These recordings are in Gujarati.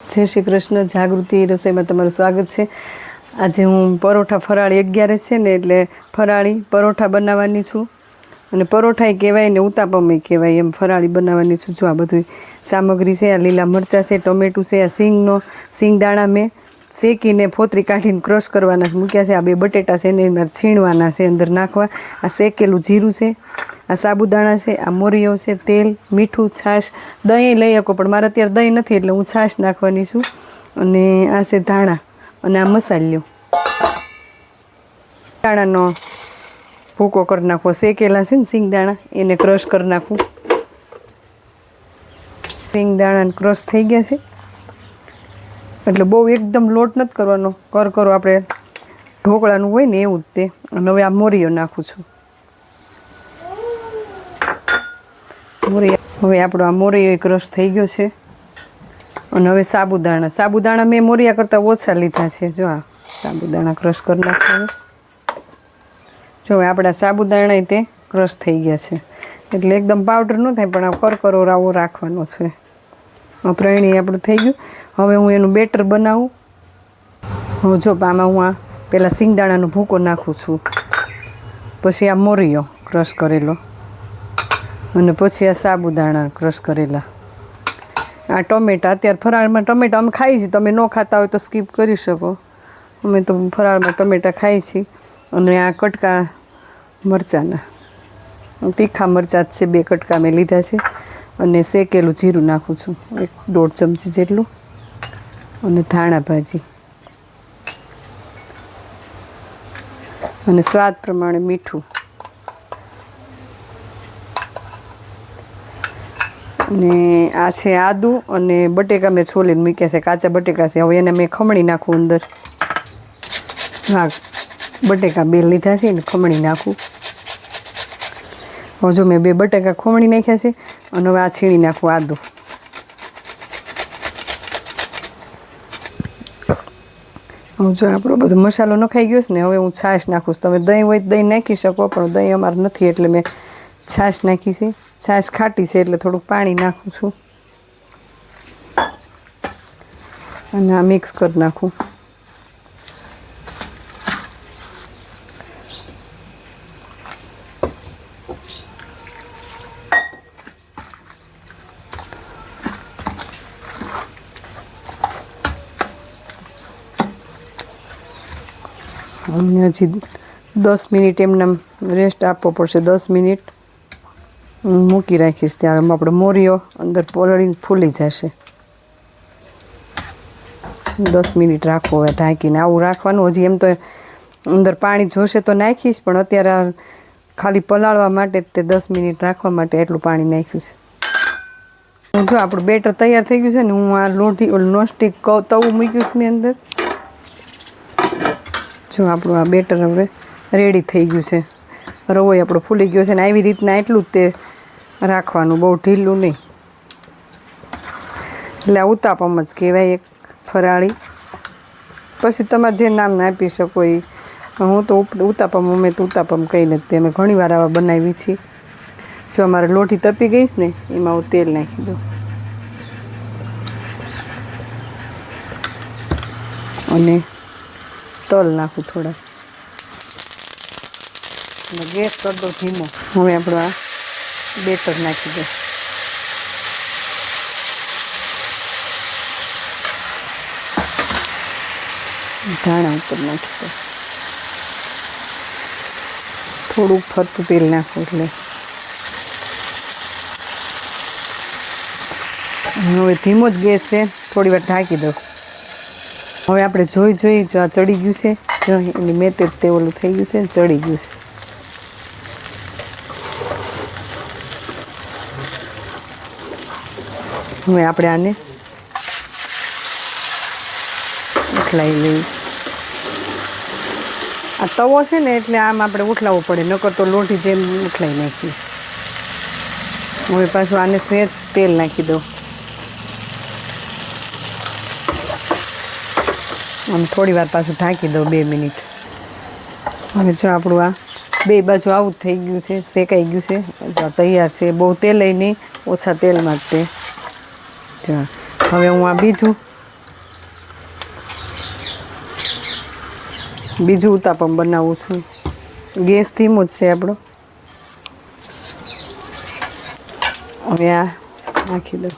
જય શ્રી કૃષ્ણ જાગૃતિ રસોઈમાં તમારું સ્વાગત છે. આજે હું પરોઠા ફરાળી અગિયારે છે ને એટલે ફરાળી પરોઠા બનાવવાની છું. અને પરોઠાય કહેવાય ને ઉતાપમય કહેવાય એમ ફરાળી બનાવવાની છું. જો આ બધું સામગ્રી છે, આ લીલા મરચાં છે, ટમેટું છે, આ સિંગનો, સિંગદાણા મેં શેકીને ફોતરી કાઢીને ક્રશ કરવાના મૂક્યા છે, આ બે બટેટા છે એને અંદર છીણવાના છે અંદર નાખવા. આ શેકેલું જીરું છે. આ સાબુદાણા છે, આ મોરીઓ છે, તેલ, મીઠું, છાશ, દહીં લઈ શકો, પણ મારે અત્યારે દહીં નથી, એટલે હું છાશ નાખવાની છું. અને આ છે ધાણા અને આ મસાલ્યો. દાણાનો ભૂકો કરી નાખવો. શેકેલા છે ને સિંગદાણા, એને ક્રશ કરી નાખવું. સિંગદાણા ક્રશ થઈ ગયા છે. એટલે બહુ એકદમ લોટ નથી કરવાનો. કર, કરો, આપણે ઢોકળાનું હોય ને એવું જ તે. અને હવે આ મોરીઓ નાખું છું. મોરિયા હવે આપણો આ મોરિયો એક રસ થઈ ગયો છે. અને હવે સાબુદાણા. સાબુદાણા મેં મોરિયા કરતાં ઓછા લીધા છે. જો આ સાબુદાણા ક્રશ કરી નાખવાનું જો આપણા સાબુદાણા તે ક્રશ થઈ ગયા છે. એટલે એકદમ પાવડર ન થાય, પણ આ કરકરો રાવો રાખવાનો છે. આ ત્રણેય આપણું થઈ ગયું. હવે હું એનું બેટર બનાવું. હું જો આમાં હું આ પહેલાં સિંગદાણાનો ભૂકો નાખું છું. પછી આ મોરિયો ક્રશ કરેલો. અને પછી આ સાબુદાણા ક્રશ કરેલા. આ ટમેટા, અત્યારે ફરાળમાં ટમેટા અમે ખાઈએ છીએ. તમે ન ખાતા હોય તો સ્કીપ કરી શકો. અમે તો ફરાળમાં ટમેટા ખાઈએ છીએ. અને આ કટકા મરચાંના. તીખા મરચાં છે, બે કટકા મેં લીધા છે. અને શેકેલું જીરું નાખું છું, એક દોઢ ચમચી જેટલું. અને ધાણા ભાજી. અને સ્વાદ પ્રમાણે મીઠું. અને આ છે આદુ અને બટેકા મેં છોલીને મૂક્યા છે, કાચા બટેકા છે. હવે એને મેં ખમણી નાખું અંદર. હા બટેકા બે લીધા છે ને ખમણી નાખું. હવે જો મેં બે બટેકા ખમણી નાખ્યા છે અને હવે આ છીણી નાખું આદુ. હવે જો આપણો બધો મસાલો નખાઈ ગયો છે ને, હવે હું છાશ નાખું છું. તમે દહીં હોય દહીં નાખી શકો, પણ દહીં અમારે નથી એટલે મેં છાશ નાખી છે. છાશ ખાટી છે એટલે થોડુંક પાણી નાખું છું. અને આ મિક્સ કરી નાખું. હજી દસ મિનિટ એમને રેસ્ટ આપવો પડશે. દસ મિનિટ મૂકી રાખીશ ત્યારે આપણો મોરિયો અંદર પલળીને ફૂલી જશે. દસ મિનિટ રાખવું હવે ઢાંકીને. આવું રાખવાનું, હજી એમ તો અંદર પાણી જોશે તો નાખીશ, પણ અત્યારે ખાલી પલાળવા માટે તે દસ મિનિટ રાખવા માટે એટલું પાણી નાખ્યું છે. જો આપણું બેટર તૈયાર થઈ ગયું છે ને, હું આ લોઢી નોસ્ટિક નોનસ્ટિક તવું મૂક્યું છે મેં અંદર. જો આપણું આ બેટર હવે રેડી થઈ ગયું છે. રવોય આપણો ફૂલી ગયો છે ને, આવી રીતના એટલું જ તે રાખવાનું, બહુ ઢીલું નહીં. એટલે ઉતાપમ જ કહેવાય એક ફરાળી. પછી તમારે જે નામ આપી શકો એ. હું તો ઉતાપમ, અમે તો ઉતાપમ કહી નથી અમે ઘણીવાર આવા બનાવી છીએ. જો અમારે લોઢી તપી ગઈ ને, એમાં હું તેલ નાખી દઉં. અને તલ નાખું થોડા. ગેસ કરી દો ધીમો. હવે આપણો આ બેટર નાખી દો. ધાણા ઉપર નાખી દો. થોડુંક ફરતું તેલ નાખવું એટલે. હવે ધીમો જ ગેસ છે, થોડી વાર ઢાંકી દઉં હવે આપણે જોઈ જોઈ જો આ ચડી ગયું છે એની મેં તે ઓલું થઈ ગયું છે, ચડી ગયું છે. હવે આપણે આને ઉઠલાવી લઈએ. આ તવો છે ને, એટલે આમ આપણે ઉઠલાવવો પડે, નકર તો લોઢી જેમ ઉઠલાવી નાખીએ. હવે પાછું આને સ્વેજ તેલ નાખી દઉં. આમ થોડી વાર પાછું ઢાંકી દઉં બે મિનિટ. અને જો આપણું આ બે બાજુ આવું થઈ ગયું છે, શેકાઈ ગયું છે. તૈયાર છે, બહુ તેલ નહીં, ઓછા તેલમાં જ તે. જો હવે હું આ બીજું બીજું ઉતાપમ બનાવું છું. ગેસ ધીમો જ છે આપણો. હવે આ નાખી દઉં.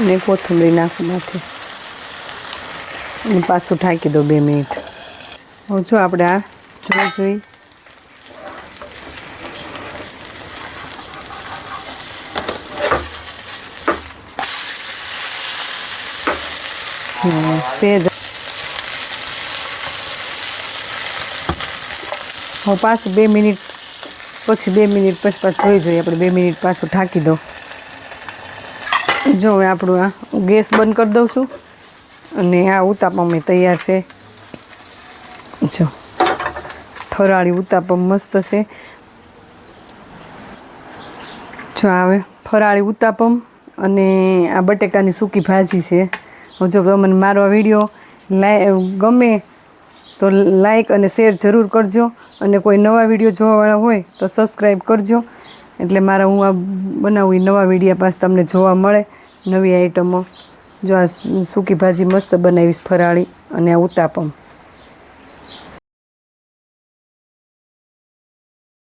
ને કોથંબરી નાખું માથે. પાછું ઢાંકી દો બે મિનિટ. હવે જો આપણે આ. જોઈ જોઈ. સેજ. હું પાછું બે મિનિટ પછી બે મિનિટ પછી પાછું જોઈ જોઈએ, આપણે બે મિનિટ પાછું ઢાંકી દો જો હવે આપણું આ ગેસ બંધ કરી દઉં છું. અને આ ઉતાપા અમે તૈયાર છે. ફરાળી ઉત્તાપમ મસ્ત છે. જો આવે ફરાળી ઉત્તાપમ અને આ બટેકાની સૂકી ભાજી છે. જો તમને મારો વીડિયો લાઈ ગમે તો લાઈક અને શેર જરૂર કરજો અને કોઈ નવા વીડિયો જોવાવાળા હોય તો સબસ્ક્રાઈબ કરજો. એટલે મારા હું આ બનાવું એ નવા વિડીયા પાસે તમને જોવા મળે નવી આઈટમો. જો આ સૂકી ભાજી મસ્ત બનાવીશ ફરાળી અને આ ઉતાપમ.